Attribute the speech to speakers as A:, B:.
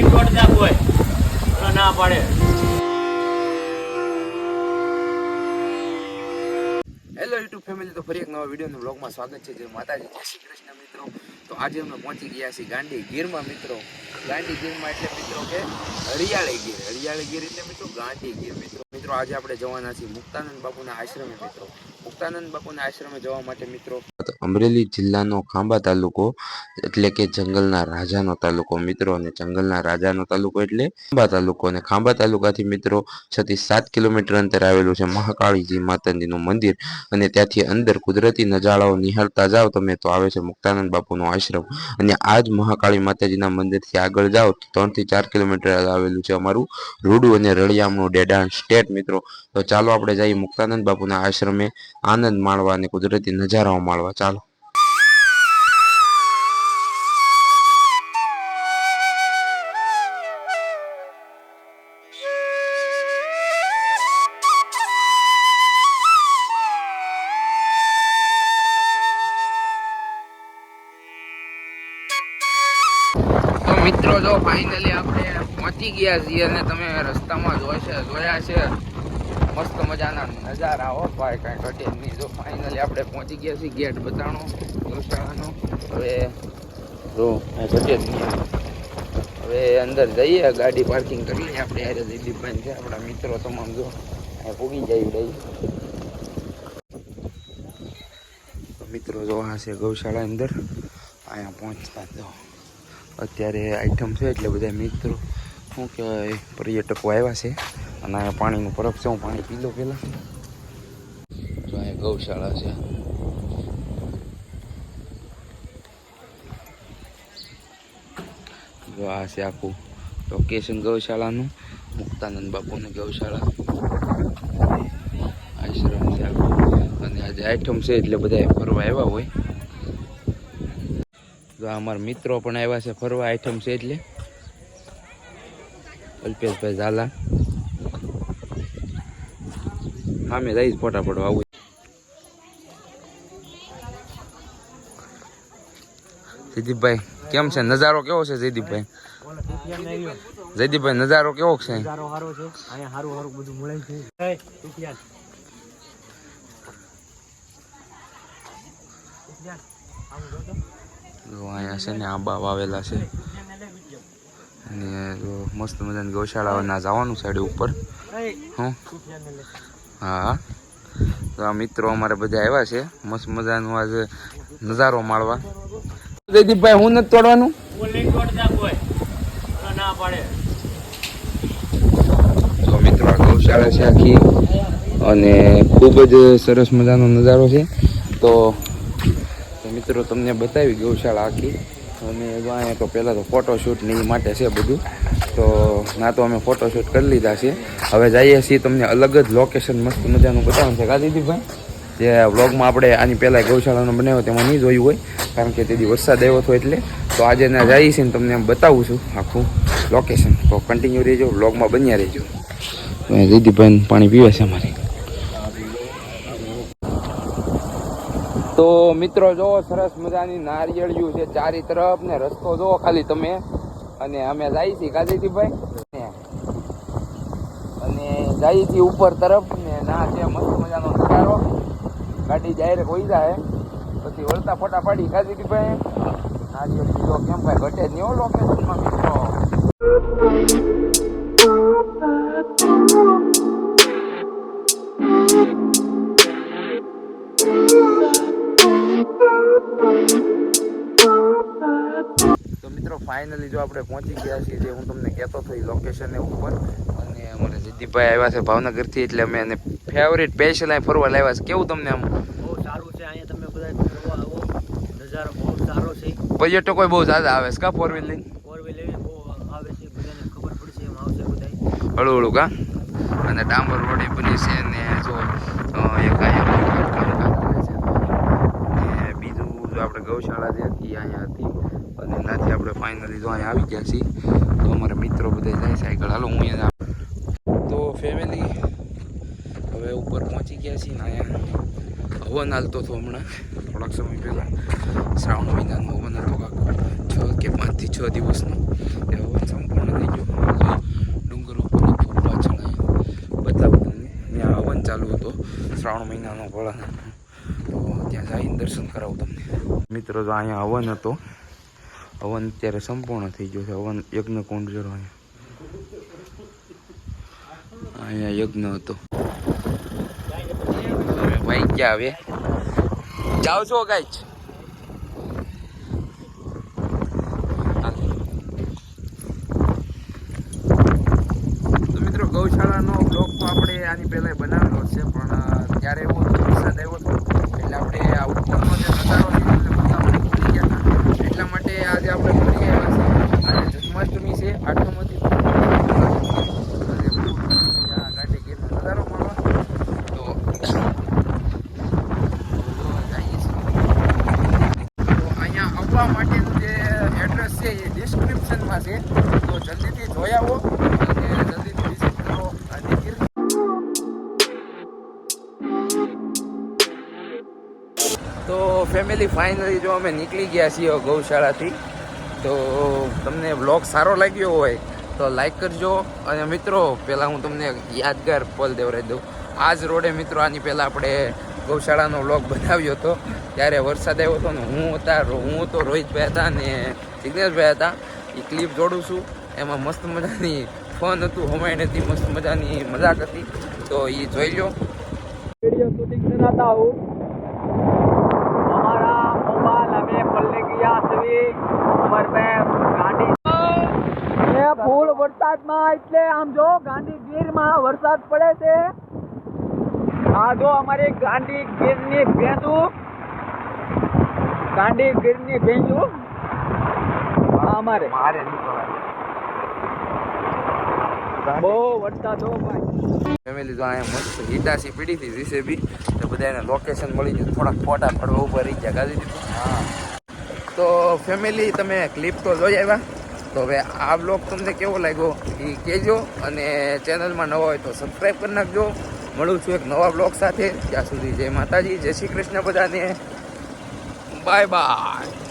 A: લઈને દોડતા કોઈ ના પાડે.
B: હેલો યુટ્યુબ ફેમિલી તો ફરી એક નવા વિડીયોના બ્લોગમાં સ્વાગત છે. જે માતાજી, જય શ્રી કૃષ્ણ મિત્રો. તો આજે અમે પહોંચી ગયા છીએ ગાંડી ગીરમાં મિત્રો. ગાંડી ગીરમાં એટલે મિત્રો કે હરિયાળી ગીર. હરિયાળી ગીર એટલે મિત્રો ગાંડી ગીર મિત્રો. મિત્રો, આજે આપણે જવાના છીએ મુક્તાનંદ બાપુના આશ્રમે મિત્રો. મુક્તાનંદ બાપુના આશ્રમે જવા માટે મિત્રો. અમરેલી જિલ્લાનો ખાંભા તાલુકો, એટલે કે જંગલના રાજાનો તાલુકો મિત્રો અને જંગલના રાજાનો તાલુકો એટલે ખાંભા તાલુકો અને ખાંભા તાલુકાથી મિત્રો છ સાત કિલોમીટર અંતર આવેલું છે મહાકાળીજી માતાજીનું મંદિર અને ત્યાંથી અંદર કુદરતી નજારાઓ નિહાળતા જાઓ તમે તો આવે છે મુક્તાનંદ બાપુનો આશ્રમ. અને આ જ મહાકાળી માતાજીના મંદિરથી આગળ જાઓ તો ત્રણથી ચાર કિલોમીટર આવેલું છે અમારું રૂડુ અને રળિયામનું ડેડાણ સ્ટેટ મિત્રો. તો ચાલો આપણે જઈએ મુક્તાનંદ બાપુના આશ્રમે આનંદ માણવા અને કુદરતી નજારાઓ માણવા. ચાલો. મિત્રો, જો ફાઇનલી આપણે પહોંચી ગયા છીએ અને તમે રસ્તામાં જોશે જોયા છે. મસ્ત મજાના નજારા હો ભાઈ, કાંઈ ઘટે નહીં. જો ફાઇનલી આપણે પહોંચી ગયા છીએ ગેટ બતાણો, ગૌશાળાનો. હવે જો ઘટે જ નહીં. હવે અંદર જઈએ, ગાડી પાર્કિંગ કરી લઈએ આપણે. યારે દિલીપભાઈ છે, આપણા મિત્રો તમામ જો. અહીંયા પૂગી જાય રહી મિત્રો જો, આ છે ગૌશાળા અંદર. અહીંયા પહોંચતા જો અત્યારે આઈટમ છે એટલે બધા મિત્રો, શું કહેવાય, પર્યટકો આવ્યા છે. અને અહીંયા પાણીનું પરબ છે, હું પાણી પી લો પહેલાં. જો અહીંયા ગૌશાળા છે. જો આ છે આખું લોકેશન ગૌશાળાનું, મુક્તાનંદ બાપુની ગૌશાળા. આશ્રમ છે આખું. અને આજે આઈટમ છે, એટલે બધા ફરવા આવ્યા હોય. આ અમારા મિત્રો પણ આવ્યા છે ફરવા આઈટમ છે એટલે. અલ્પેશભાઈ ઝાલા. હા મેં જઈશ ફોટા પડવા આવું. જયદીપભાઈ કેમ છે? નજારો કેવો છે જયદીપભાઈ? જયદીપભાઈ નજારો કેવો છે?
A: સારો સારો છે. અહીંયા સારું સારું બધું મળે છે.
B: અહીંયા છે ને આંબા વાવેલા છે. અને મસ્ત મજાની ગૌશાળાના જવાનું સાઈડ ઉપર. હું? હા. તો આ મિત્રો અમારે બધા આવ્યા છે. મસ્ત મજાનું આજે નજારો માળવા જયદીપભાઈ, હું નથી તોડવાનું? તો મિત્રો આ ગૌશાળા છે આખી. અને ખૂબ જ સરસ મજાનો નજારો છે. તો મિત્રો તમને બતાવી ગૌશાળા આખી. અને અહીંયા તો પહેલાં તો ફોટોશૂટ ને એ માટે છે બધું. તો ના તો અમે ફોટોશૂટ કરી લીધા છે. હવે જઈએ છીએ તમને અલગ જ લોકેશન મસ્ત મજાનું બતાવવાનું છે. ગાદીદીભાઈ જે વ્લોગમાં આપણે આની પહેલાં ગૌશાળાનો બનાવ્યો તેમાં નહીં જોયું હોય, કારણ કે તેથી વરસાદ આવ્યો હતો એટલે. તો આજે ના જઈએ છીએ ને તમને બતાવું છું આખું લોકેશન તો કન્ટિન્યુ રહેજો વ્લોગમાં બન્યા રહેજો. દીદીભાઈ પાણી પીવે છે અમારે. તો મિત્રો જો સરસ મજાની નારિયેળિયું છે ચારી તરફ ને રસ્તો જો ખાલી તમે. અને અમે જઈએ છીએ કાજીજીભાઈ અને જઈએ છીએ ઉપર તરફ ને ના છે, મસ્ત મજાનો નજારો. ગાડી ડાયરેક્ટ હોઈ જાય. પછી વળતા ફોટા પાડી કાજીજીભાઈ નારિયેળ કેમ ભાઈ ઘટે જ નહીં હો લોકેશનમાં મિત્રો. તો મિત્રો ફાઇનલી જો આપણે પહોંચી ગયા છીએ જે હું તમને કહેતો હતો એ લોકેશન ઉપર અને અમારે જયદીપભાઈ આવ્યા છે ભાવનગરથી એટલે અમે એને ફેવરેટ સ્પેશિયલ અહીં ફરવા લાવ્યા છે. કેવું તમને આમ?
A: બહુ સારું છે અહીંયા તમે બધા ફરવા આવો. નજારો બહુ સારો છે.
B: પર્યટકો બહુ ઝાઝા આવે છે કા ફોર વ્હીલ લઈને
A: ફોર વ્હીલ લઈને બહુ આવે છે બધાને ખબર પડશે એમ આવશે બધા
B: હળું હળું કા? અને ડાંબર રોડ બની છે અને જો એક અહીંયા કામકાજ કરે છે અને બીજું જો આપણે ગૌશાળા જે હતી, અહીંયા હતી. અને એનાથી આપણે ફાઇનલી જો અહીંયા આવી ગયા છીએ. તો અમારા મિત્રો બધા જાય સાયકલ હાલો, હું અહીંયા તો ફેમિલી હવે ઉપર પહોંચી ગયા છીએ ને અહીંયા. હવન હાલતો હતો હમણાં. થોડાક સમય પહેલાં. શ્રાવણ મહિનાનો હવન હતો છ કે પાંચથી છ દિવસનો. એ હવન સંપૂર્ણ થઈ ગયો. ડુંગર ઉપર લગભગ પાછળ બતાવું ત્યાં હવન ચાલુ હતો શ્રાવણ મહિનાનો ભળા ત્યાં જઈને દર્શન કરાવું તમને મિત્રો તો અહીંયા હવન હતો. હવન અત્યારે સંપૂર્ણ થઈ ગયો છે. હવન યજ્ઞ કુંડ જરો અહીંયા. અહીંયા યજ્ઞ હતો. ભાઈ ક્યાં આવે જાઓ છો મિત્રો ગૌશાળાનો બ્લોક તો આપણે આની પહેલાં બનાવેલો છે પણ ત્યારે એવો ફેમિલી ફાઇનલી જો અમે નીકળી ગયા છીએ ગૌશાળાથી, તો તમને બ્લોગ સારો લાગ્યો હોય તો લાઈક કરજો. અને મિત્રો, પહેલાં હું તમને યાદગાર પલ દેવરાઈ દઉં. આ જ રોડે મિત્રો, આની પહેલાં આપણે ગૌશાળાનો બ્લોગ બનાવ્યો હતો. ત્યારે વરસાદ આવ્યો હતો ને હું હતા, હું તો રોહિતભાઈ હતા અને જિજ્ઞેશભાઈ હતા. એ ક્લિપ જોડું છું. એમાં મસ્ત મજાની ફન હતું, હમાયણ હતી, મસ્ત મજાની મજાક હતી. તો એ જોઈ લો.
A: વીડિયો શૂટિંગ કરાતા ફૂલ વરસાદમાં એટલે આમ જો ગાંધી ગીરમાં વરસાદ પડે છે. આ જો અમારી ગાંધી ગીરની ભેંસું. ગાંધી ગીરની ભેંસું અમારે.
B: મારે
A: બહુ વરસાદ હો ભાઈ.
B: ફેમિલી તો અહીંયા મસ્ત હિતાસી પીડી હતી જીસેબી તો બધા એને લોકેશન મળી ગયું. થોડાક ફોટા પડવા ઉપર રહી ગયા. ગાડી દીધું તો ફેમિલી તમે ક્લિપ તો જોઈ આવ્યા. તો હવે આ બ્લોગ તમને કેવો લાગ્યો એ કહેજો અને ચેનલમાં નવો હોય તો સબસ્ક્રાઈબ કરી નાખજો. મળું છું એક નવા બ્લોગ સાથે. ત્યાં સુધી જય માતાજી, જય શ્રી કૃષ્ણ બધાને. Bye bye